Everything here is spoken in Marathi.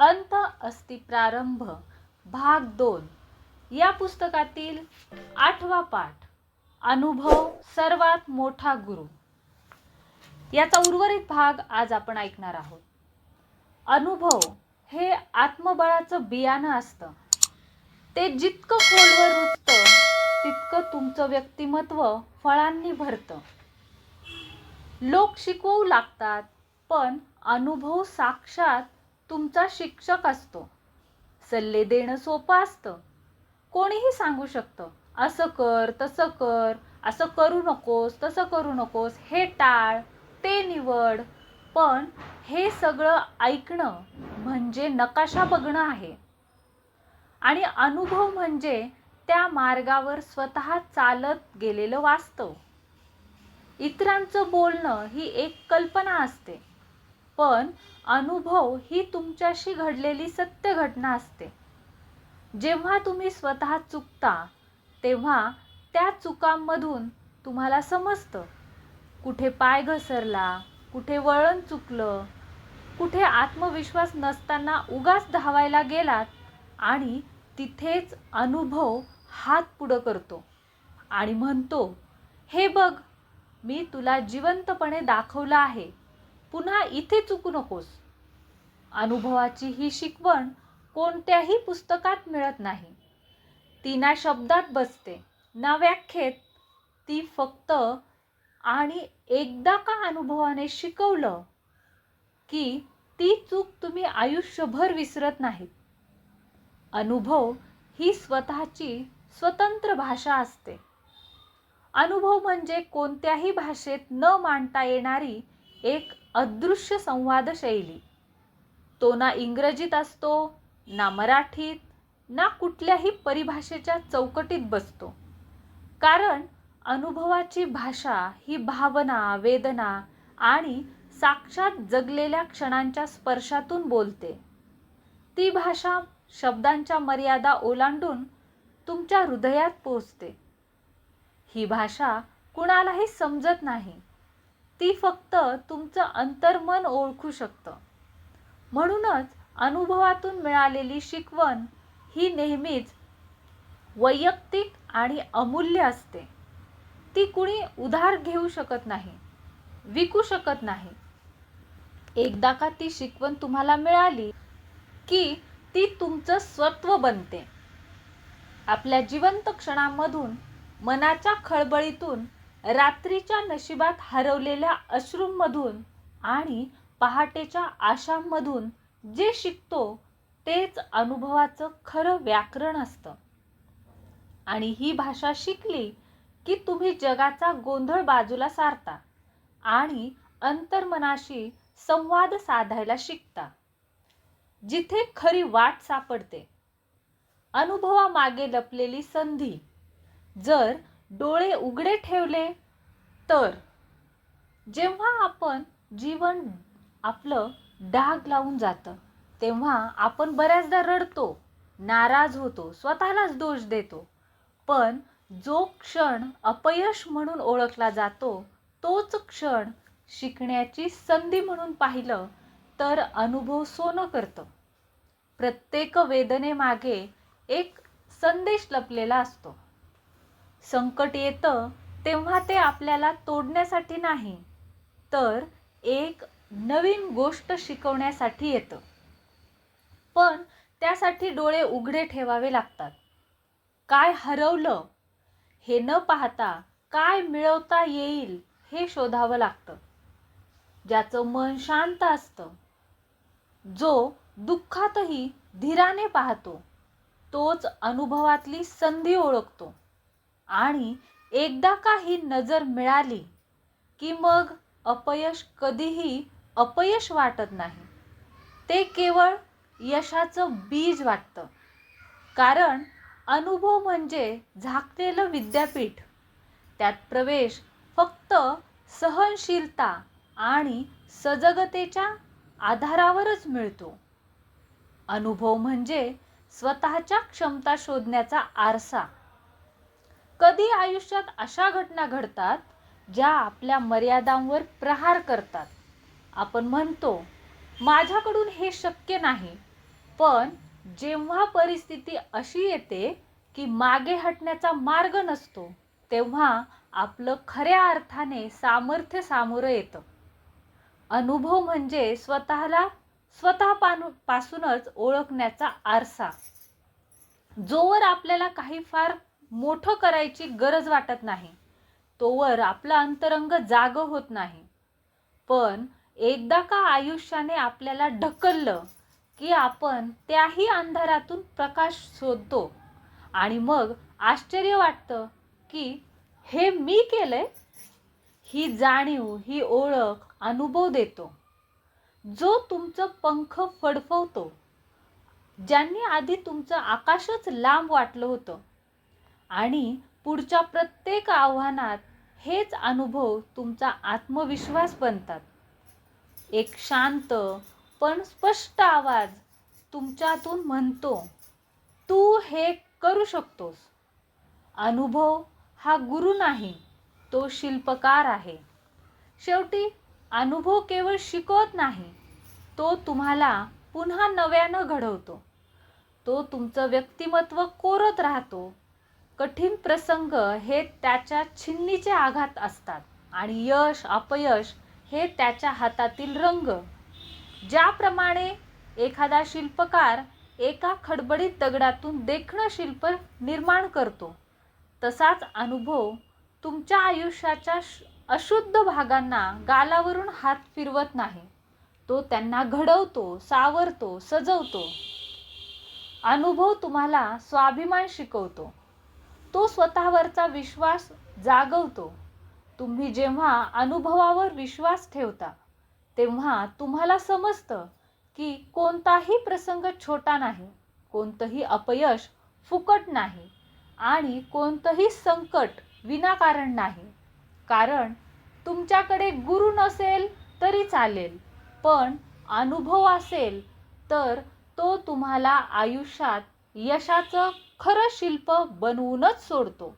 अंत अस्ति प्रारंभ भाग दोन. या पुस्तकातील आठवा पाठ अनुभव सर्वात मोठा गुरु. याचा उर्वरित भाग आज आपण ऐकणार आहोत. अनुभव हे आत्मबळाचं बियाणं असतं. ते जितकं खोलवर रुजतं तितकं तुमचं व्यक्तिमत्व फळांनी भरतं. लोक शिकवू लागतात पण अनुभव साक्षात तुमचा शिक्षक असतो. सल्ले देणं सोपं असतं. कोणीही सांगू शकतं असं कर तसं कर असं करू नकोस तसं करू नकोस हे टाळ ते निवड. पण हे सगळं ऐकणं म्हणजे नकाशा बघणं आहे. आणि अनुभव म्हणजे त्या मार्गावर स्वतः चालत गेलेलं वास्तव. इतरांचं बोलणं ही एक कल्पना असते. पण अनुभव ही तुमच्याशी घडलेली सत्य घटना असते. जेव्हा तुम्ही स्वतः चुकता तेव्हा त्या चुकांमधून तुम्हाला समजतं. कुठे पाय घसरला कुठे वळण चुकलं कुठे आत्मविश्वास नसताना उगाच धावायला गेलात आणि तिथेच अनुभव हात पुढं करतो आणि म्हणतो हे बघ मी तुला जिवंतपणे दाखवलं आहे. पुन्हा इथे चुकू नकोस. अनुभवाची ही शिकवण कोणत्याही पुस्तकात मिळत नाही. ती ना शब्दात बसते. ना व्याख्येत ती फक्त आणि एकदा का अनुभवाने शिकवलं की ती चूक तुम्ही आयुष्यभर विसरत नाहीत. अनुभव ही स्वतःची स्वतंत्र भाषा असते. अनुभव म्हणजे कोणत्याही भाषेत न मांडता येणारी एक अदृश्य संवाद शैली. तो ना इंग्रजीत असतो ना मराठीत ना कुठल्याही परिभाषेच्या चौकटीत बसतो. कारण अनुभवाची भाषा ही भावना वेदना आणि साक्षात जगलेल्या क्षणांच्या स्पर्शातून बोलते. ती भाषा शब्दांच्या मर्यादा ओलांडून तुमच्या हृदयात पोचते ही भाषा कुणालाही समजत नाही. ती फक्त तुमचं अंतर्मन ओळखू शकतं. म्हणूनच अनुभवातून मिळालेली शिकवण ही नेहमीच वैयक्तिक आणि अमूल्य असते. ती कुणी उधार घेऊ शकत नाही विकू शकत नाही. एकदा का ती शिकवण तुम्हाला मिळाली की ती तुमचं स्वत्व बनते. आपल्या जिवंत क्षणामधून मनाच्या खळबळीतून रात्रीच्या नशिबात हरवलेल्या अश्रूंमधून आणि पहाटेच्या आशांमधून जे शिकतो तेच अनुभवाचं खरं व्याकरण असतं. आणि ही भाषा शिकली की तुम्ही जगाचा गोंधळ बाजूला सारता आणि अंतर्मनाशी संवाद साधायला शिकता. जिथे खरी वाट सापडते. अनुभवामागे लपलेली संधी. जर डोळे उघडे ठेवले तर जेव्हा आपण जीवन आपलं डाग लावून जातं तेव्हा आपण बऱ्याचदा रडतो नाराज होतो स्वतःलाच दोष देतो. पण जो क्षण अपयश म्हणून ओळखला जातो तोच क्षण शिकण्याची संधी म्हणून पाहिलं तर अनुभव सोनं करतं. प्रत्येक वेदनेमागे एक संदेश लपलेला असतो. संकट येतं तेव्हा ते आपल्याला तोडण्यासाठी नाही. तर एक नवीन गोष्ट शिकवण्यासाठी येतं. पण त्यासाठी डोळे उघडे ठेवावे लागतात. काय हरवलं हे न पाहता काय मिळवता येईल हे शोधावं लागतं. ज्याचं मन शांत असतं जो दुःखातही धीराने पाहतो तोच अनुभवातली संधी ओळखतो. आणि एकदा का ही नजर मिळाली की मग अपयश कधीही अपयश वाटत नाही. ते केवळ यशाचं बीज वाटतं. कारण अनुभव म्हणजे झाकलेलं विद्यापीठ. त्यात प्रवेश फक्त सहनशीलता आणि सजगतेच्या आधारावरच मिळतो. अनुभव म्हणजे स्वतःच्या क्षमता शोधण्याचा आरसा. कधी आयुष्यात अशा घटना घडतात ज्या आपल्या मर्यादांवर प्रहार करतात? आपण म्हणतो माझ्याकडून हे शक्य नाही पण जेव्हा परिस्थिती अशी येते की मागे हटण्याचा मार्ग नसतो तेव्हा आपलं खऱ्या अर्थाने सामर्थ्य सामोरं येतं. अनुभव म्हणजे स्वतःला स्वतः पासूनच ओळखण्याचा आरसा. जोवर आपल्याला काही फार मोठं करायची गरज वाटत नाही. तोवर आपलं अंतरंग जागं होत नाही. पण एकदा का आयुष्याने आपल्याला ढकललं की आपण त्याही अंधारातून प्रकाश शोधतो आणि मग आश्चर्य वाटतं की हे मी केलंय? ही जाणीव ही ओळख अनुभव देतो. जो तुमचं पंख फडफवतो ज्यांनी आधी तुमचं आकाशच लांब वाटलं होतं आणि पुढच्या प्रत्येक आव्हानात हेच अनुभव तुमचा आत्मविश्वास बनतात. एक शांत पण स्पष्ट आवाज तुमच्यातून म्हणतो तू हे करू शकतोस. अनुभव हा गुरु नाही तो शिल्पकार आहे. शेवटी अनुभव केवळ शिकवत नाही तो तुम्हाला पुन्हा नव्यानं घडवतो. तो तुमचं व्यक्तिमत्व कोरत राहतो. कठीण प्रसंग हे त्याच्या छिन्नीचे आघात असतात आणि यश अपयश हे त्याच्या हातातील रंग. ज्याप्रमाणे एखादा शिल्पकार एका खडबडीत दगडातून देखणं शिल्प निर्माण करतो तसाच अनुभव तुमच्या आयुष्याच्या अशुद्ध भागांना गालावरून हात फिरवत नाही. तो त्यांना घडवतो सावरतो सजवतो. अनुभव तुम्हाला स्वाभिमान शिकवतो. तो स्वतःवरचा विश्वास जागवतो. तुम्ही जेव्हा अनुभवावर विश्वास ठेवता तेव्हा तुम्हाला समजतं की कोणताही प्रसंग छोटा नाही कोणतंही अपयश फुकट नाही आणि कोणतंही संकट विनाकारण नाही. कारण तुमच्याकडे गुरु नसेल तरी चालेल पण अनुभव असेल तर तो तुम्हाला आयुष्यात यशाचं खरं शिल्प बनवूनच सोडतो.